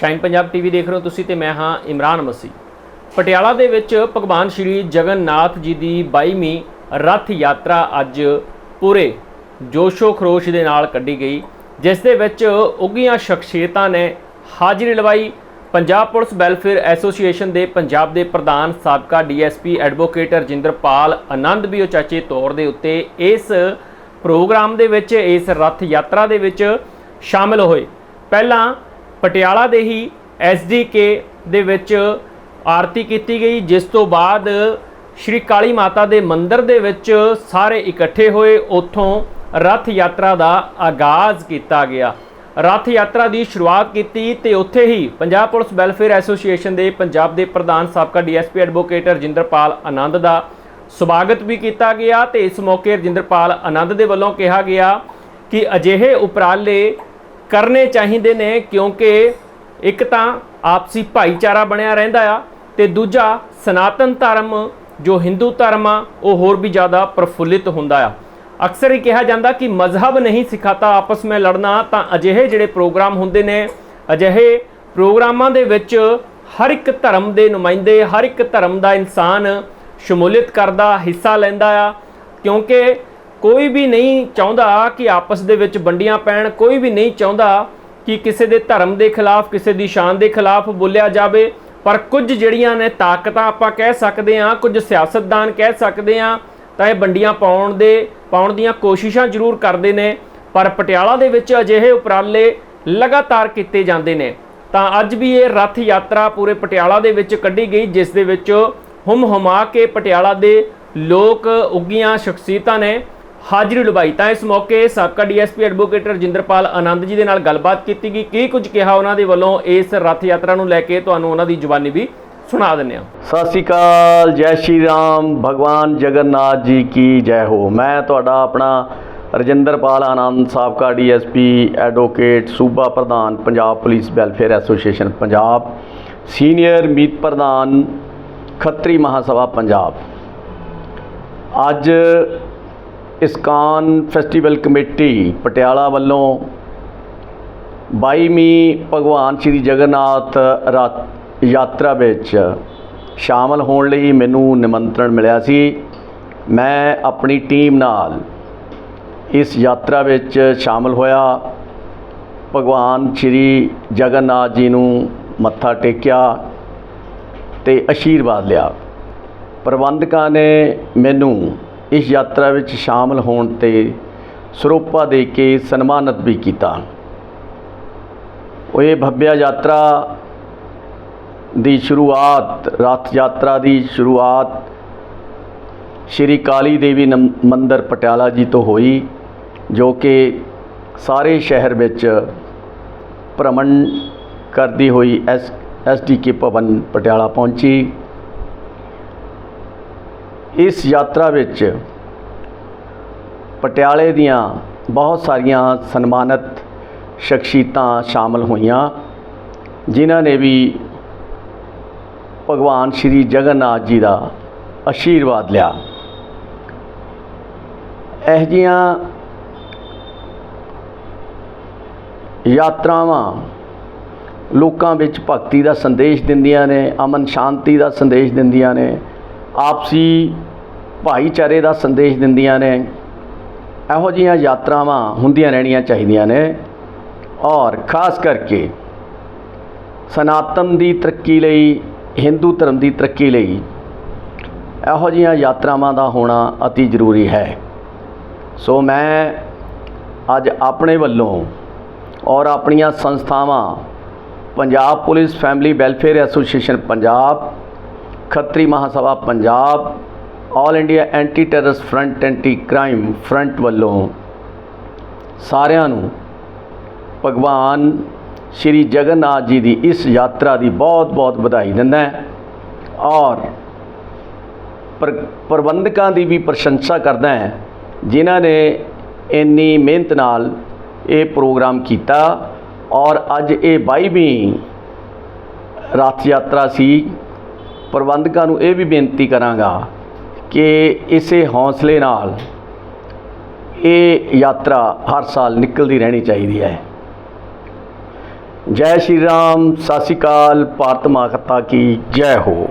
Shine Punjab TV ਦੇਖ ਰਹੇ ਹੋ ਤੁਸੀਂ ਤੇ ਮੈਂ ਹਾਂ ਇਮਰਾਨ ਮਸੀ ਪਟਿਆਲਾ ਦੇ ਵਿੱਚ ਭਗਵਾਨ ਸ਼੍ਰੀ ਜਗਨਨਾਥ ਜੀ ਦੀ 22ਵੀਂ ਰੱਥ ਯਾਤਰਾ ਅੱਜ ਪੂਰੇ ਜੋਸ਼ੋ ਖਰੋਸ਼ ਦੇ ਨਾਲ ਕੱਢੀ ਗਈ, ਜਿਸ ਦੇ ਵਿੱਚ ਉੱਘੀਆਂ ਸ਼ਖਸੀਅਤਾਂ ਨੇ ਹਾਜ਼ਰੀ ਲਵਾਈ। ਪੰਜਾਬ ਪੁਲਿਸ ਵੈਲਫੇਅਰ ਐਸੋਸੀਏਸ਼ਨ ਦੇ ਪੰਜਾਬ ਦੇ ਪ੍ਰਧਾਨ ਸਾਬਕਾ ਡੀਐਸਪੀ ਐਡਵੋਕੇਟ ਰਜਿੰਦਰਪਾਲ ਆਨੰਦ ਵੀ ਉਚਾਚੇ ਤੌਰ ਦੇ ਉੱਤੇ ਇਸ ਪ੍ਰੋਗਰਾਮ ਦੇ ਵਿੱਚ, ਇਸ ਰੱਥ ਯਾਤਰਾ ਦੇ ਵਿੱਚ ਸ਼ਾਮਲ ਹੋਏ। ਪਹਿਲਾਂ ਪਟਿਆਲਾ ਦੇ ਹੀ ਐਸਡੀਕੇ ਦੇ ਵਿੱਚ ਆਰਤੀ ਕੀਤੀ ਗਈ, ਜਿਸ ਤੋਂ ਬਾਅਦ ਸ਼੍ਰੀ ਕਾਲੀ ਮਾਤਾ ਦੇ ਮੰਦਿਰ ਦੇ ਵਿੱਚ ਸਾਰੇ ਇਕੱਠੇ ਹੋਏ, ਉੱਥੋਂ ਰਥ ਯਾਤਰਾ ਦਾ ਆਗਾਜ਼ ਕੀਤਾ ਗਿਆ। ਰਥ ਯਾਤਰਾ ਦੀ ਸ਼ੁਰੂਆਤ ਕੀਤੀ ਤੇ ਉੱਥੇ ਹੀ ਪੰਜਾਬ ਪੁਲਿਸ ਵੈਲਫੇਅਰ ਐਸੋਸੀਏਸ਼ਨ ਦੇ ਪੰਜਾਬ ਦੇ ਪ੍ਰਧਾਨ ਸਾਬਕਾ ਡੀਐਸਪੀ ਐਡਵੋਕੇਟ ਰਜਿੰਦਰਪਾਲ ਆਨੰਦ ਦਾ ਸਵਾਗਤ ਵੀ ਕੀਤਾ ਗਿਆ ਤੇ ਇਸ ਮੌਕੇ ਰਜਿੰਦਰਪਾਲ ਆਨੰਦ ਦੇ ਵੱਲੋਂ ਕਿਹਾ ਗਿਆ ਕਿ ਅਜਿਹੇ ਉਪਰਾਲੇ ਕਰਨੇ ਚਾਹੀਦੇ ਨੇ ਕਿਉਂਕਿ ਇੱਕ ਤਾਂ ਆਪਸੀ ਭਾਈਚਾਰਾ ਬਣਿਆ ਰਹਿੰਦਾ ਆ ਤੇ ਦੂਜਾ ਸਨਾਤਨ ਧਰਮ, ਜੋ ਹਿੰਦੂ ਧਰਮ ਆ, ਉਹ ਹੋਰ ਵੀ ਜ਼ਿਆਦਾ ਪ੍ਰਫੁੱਲਿਤ ਹੁੰਦਾ ਆ। ਅਕਸਰ ਹੀ ਕਿਹਾ ਜਾਂਦਾ ਕਿ ਮਜ਼ਹਬ ਨਹੀਂ ਸਿਖਾਤਾ ਆਪਸ ਵਿੱਚ ਲੜਨਾ, ਤਾਂ ਅਜਿਹੇ ਜਿਹੜੇ ਪ੍ਰੋਗਰਾਮ ਹੁੰਦੇ ਨੇ, ਅਜਿਹੇ ਪ੍ਰੋਗਰਾਮਾਂ ਦੇ ਵਿੱਚ ਹਰ ਇੱਕ ਧਰਮ ਦੇ ਨੁਮਾਇੰਦੇ, ਹਰ ਇੱਕ ਧਰਮ ਦਾ ਇਨਸਾਨ ਸ਼ਮੂਲੀਅਤ ਕਰਦਾ, ਹਿੱਸਾ ਲੈਂਦਾ ਆ, ਕਿਉਂਕਿ ਕੋਈ ਵੀ ਨਹੀਂ ਚਾਹੁੰਦਾ ਕਿ ਆਪਸ ਦੇ ਵਿੱਚ ਵੰਡੀਆਂ ਪੈਣ, ਕੋਈ ਵੀ ਨਹੀਂ ਚਾਹੁੰਦਾ ਕਿ ਕਿਸੇ ਦੇ ਧਰਮ ਦੇ ਖਿਲਾਫ, ਕਿਸੇ ਦੀ ਸ਼ਾਨ ਦੇ ਖਿਲਾਫ ਬੋਲਿਆ ਜਾਵੇ। ਪਰ ਕੁਝ ਜਿਹੜੀਆਂ ਨੇ ਤਾਕਤਾਂ ਆਪਾਂ ਕਹਿ ਸਕਦੇ ਹਾਂ, ਕੁਝ ਸਿਆਸਤਦਾਨ ਕਹਿ ਸਕਦੇ ਹਾਂ, ਤਾਂ ਇਹ ਵੰਡੀਆਂ ਪਾਉਣ ਦੇ, ਪਾਉਣ ਦੀਆਂ ਕੋਸ਼ਿਸ਼ਾਂ ਜ਼ਰੂਰ ਕਰਦੇ ਨੇ। ਪਰ ਪਟਿਆਲਾ ਦੇ ਵਿੱਚ ਅਜਿਹੇ ਉਪਰਾਲੇ ਲਗਾਤਾਰ ਕੀਤੇ ਜਾਂਦੇ ਨੇ। ਤਾਂ ਅੱਜ ਵੀ ਇਹ ਰੱਥ ਯਾਤਰਾ ਪੂਰੇ ਪਟਿਆਲਾ ਦੇ ਵਿੱਚ ਕੱਢੀ ਗਈ, ਜਿਸ ਦੇ ਵਿੱਚ ਹੁਮ ਹੁਮਾ ਕੇ ਪਟਿਆਲਾ ਦੇ ਲੋਕ ਉੱਗੀਆਂ ਸ਼ਖਸੀਅਤਾਂ ਨੇ। ਹਾਜ਼ਰੀ ਲਵਾਈ ਤਾਂ ਇਸ ਮੌਕੇ ਸਾਬਕਾ ਡੀਐਸਪੀ ਐਡਵੋਕੇਟ ਰਜਿੰਦਰਪਾਲ ਆਨੰਦ ਜੀ ਦੇ ਨਾਲ ਗੱਲਬਾਤ ਕੀਤੀ ਗਈ। ਕੀ ਕੁਝ ਕਿਹਾ ਉਹਨਾਂ ਦੇ ਵੱਲੋਂ? ਇਸ ਰੱਥ ਯਾਤਰਾ ਨੂੰ ਲੈ ਕੇ ਤੁਹਾਨੂੰ ਉਹਨਾਂ ਦੀ ਜ਼ੁਬਾਨੀ ਵੀ ਸੁਣਾ ਦਿੰਦੇ ਹਾਂ। ਸਤਿ ਸ਼੍ਰੀ ਅਕਾਲ, ਜੈ ਸ਼੍ਰੀ ਰਾਮ, ਭਗਵਾਨ ਜਗਨਨਾਥ ਜੀ ਕੀ ਜੈ ਹੋ। ਮੈਂ ਤੁਹਾਡਾ ਆਪਣਾ ਰਜਿੰਦਰਪਾਲ ਆਨੰਦ, ਸਾਬਕਾ ਡੀਐਸਪੀ ਐਡਵੋਕੇਟ, ਸੂਬਾ ਪ੍ਰਧਾਨ, Punjab police welfare association, Punjab. Senior ਮੀਤ ਪ੍ਰਧਾਨ, ਖੱਤਰੀ ਮਹਾਸਭਾ, ਪੰਜਾਬ। ਅੱਜ ਇਸਕਾਨ ਫੈਸਟੀਵਲ ਕਮੇਟੀ ਪਟਿਆਲਾ ਵੱਲੋਂ 22ਵੀਂ ਭਗਵਾਨ ਸ਼੍ਰੀ ਜਗਨਨਾਥ ਰਥ ਯਾਤਰਾ ਵਿੱਚ ਸ਼ਾਮਲ ਹੋਣ ਲਈ ਮੈਨੂੰ ਨਿਮੰਤਰਣ ਮਿਲਿਆ ਸੀ। ਮੈਂ ਆਪਣੀ ਟੀਮ ਨਾਲ ਇਸ ਯਾਤਰਾ ਵਿੱਚ ਸ਼ਾਮਲ ਹੋਇਆ। ਭਗਵਾਨ ਸ਼੍ਰੀ ਜਗਨਨਾਥ ਜੀ ਨੂੰ ਮੱਥਾ ਟੇਕਿਆ ਤੇ ਅਸ਼ੀਰਵਾਦ ਲਿਆ। ਪ੍ਰਬੰਧਕਾਂ ਨੇ ਮੈਨੂੰ ਇਸ ਯਾਤਰਾ ਵਿੱਚ ਸ਼ਾਮਲ ਹੋਣ ਤੇ ਸਰੋਪਾ ਦੇ ਕੇ ਸਨਮਾਨਿਤ ਵੀ ਕੀਤਾ। ਉਹ ਇਹ ਭੱਬਿਆ ਯਾਤਰਾ ਦੀ ਸ਼ੁਰੂਆਤ, ਰਥ ਯਾਤਰਾ ਦੀ ਸ਼ੁਰੂਆਤ ਸ਼੍ਰੀ ਕਾਲੀ ਦੇਵੀ ਨਮ- ਮੰਦਿਰ ਪਟਿਆਲਾ ਜੀ ਤੋਂ ਹੋਈ, ਜੋ ਕਿ ਸਾਰੇ ਸ਼ਹਿਰ ਵਿੱਚ ਭ੍ਰਮਣ ਕਰਦੀ ਹੋਈ ਐਸ ਐਸਡੀਕੇ ਭਵਨ ਪਟਿਆਲਾ ਪਹੁੰਚੀ। ਇਸ ਯਾਤਰਾ ਵਿੱਚ ਪਟਿਆਲੇ ਦੀਆਂ ਬਹੁਤ ਸਾਰੀਆਂ ਸਨਮਾਨਿਤ ਸ਼ਖਸੀਅਤਾਂ ਸ਼ਾਮਲ ਹੋਈਆਂ, ਜਿਨ੍ਹਾਂ ਨੇ ਵੀ ਭਗਵਾਨ ਸ਼੍ਰੀ ਜਗਨਨਾਥ ਜੀ ਦਾ ਆਸ਼ੀਰਵਾਦ ਲਿਆ। ਇਹ ਜੀਆਂ ਯਾਤਰਾਵਾਂ ਲੋਕਾਂ ਵਿੱਚ ਭਗਤੀ ਦਾ ਸੰਦੇਸ਼ ਦਿੰਦੀਆਂ ਨੇ, ਅਮਨ ਸ਼ਾਂਤੀ ਦਾ ਸੰਦੇਸ਼ ਦਿੰਦੀਆਂ ਨੇ, ਆਪਸੀ ਭਾਈਚਾਰੇ ਦਾ ਸੰਦੇਸ਼ ਦਿੰਦੀਆਂ ਨੇ। ਇਹੋ ਜਿਹੀਆਂ ਯਾਤਰਾਵਾਂ ਹੁੰਦੀਆਂ ਰਹਿਣੀਆਂ ਚਾਹੀਦੀਆਂ ਨੇ। ਔਰ ਖਾਸ ਕਰਕੇ ਸਨਾਤਨ ਦੀ ਤਰੱਕੀ ਲਈ, ਹਿੰਦੂ ਧਰਮ ਦੀ ਤਰੱਕੀ ਲਈ ਇਹੋ ਜਿਹੀਆਂ ਯਾਤਰਾਵਾਂ ਦਾ ਹੋਣਾ ਅਤੀ ਜ਼ਰੂਰੀ ਹੈ। ਸੋ ਮੈਂ ਅੱਜ ਆਪਣੇ ਵੱਲੋਂ ਔਰ ਆਪਣੀਆਂ ਸੰਸਥਾਵਾਂ, Punjab police family welfare association Punjab, Khatri Mahasabha Punjab all India anti terrorist front anti crime front ਵੱਲੋਂ ਸਾਰਿਆਂ ਨੂੰ ਭਗਵਾਨ ਸ਼੍ਰੀ ਜਗਨਨਾਥ ਜੀ ਦੀ ਇਸ ਯਾਤਰਾ ਦੀ ਬਹੁਤ-ਬਹੁਤ ਵਧਾਈ ਦਿੰਦਾ ਹੈ ਔਰ ਪ੍ਰ- ਪ੍ਰਬੰਧਕਾਂ ਦੀ ਵੀ ਪ੍ਰਸ਼ੰਸਾ ਕਰਦਾ ਹੈ, ਜਿਨ੍ਹਾਂ ਨੇ ਇੰਨੀ ਮਿਹਨਤ ਨਾਲ ਇਹ ਪ੍ਰੋਗਰਾਮ ਕੀਤਾ ਔਰ ਅੱਜ ਇਹ 22ਵੀਂ ਰਥ ਯਾਤਰਾ ਸੀ। ਪ੍ਰਬੰਧਕਾਂ ਨੂੰ ਇਹ ਵੀ ਬੇਨਤੀ ਕਰਾਂਗਾ ਕਿ ਇਸੇ ਹੌਸਲੇ ਨਾਲ ਇਹ ਯਾਤਰਾ ਹਰ ਸਾਲ ਨਿਕਲਦੀ ਰਹਿਣੀ ਚਾਹੀਦੀ ਹੈ। ਜੈ ਸ਼੍ਰੀ ਰਾਮ, ਸਤਿ ਸ਼੍ਰੀ ਅਕਾਲ, ਭਾਰਤ ਮਾਤਾ ਕੀ ਜੈ ਹੋ।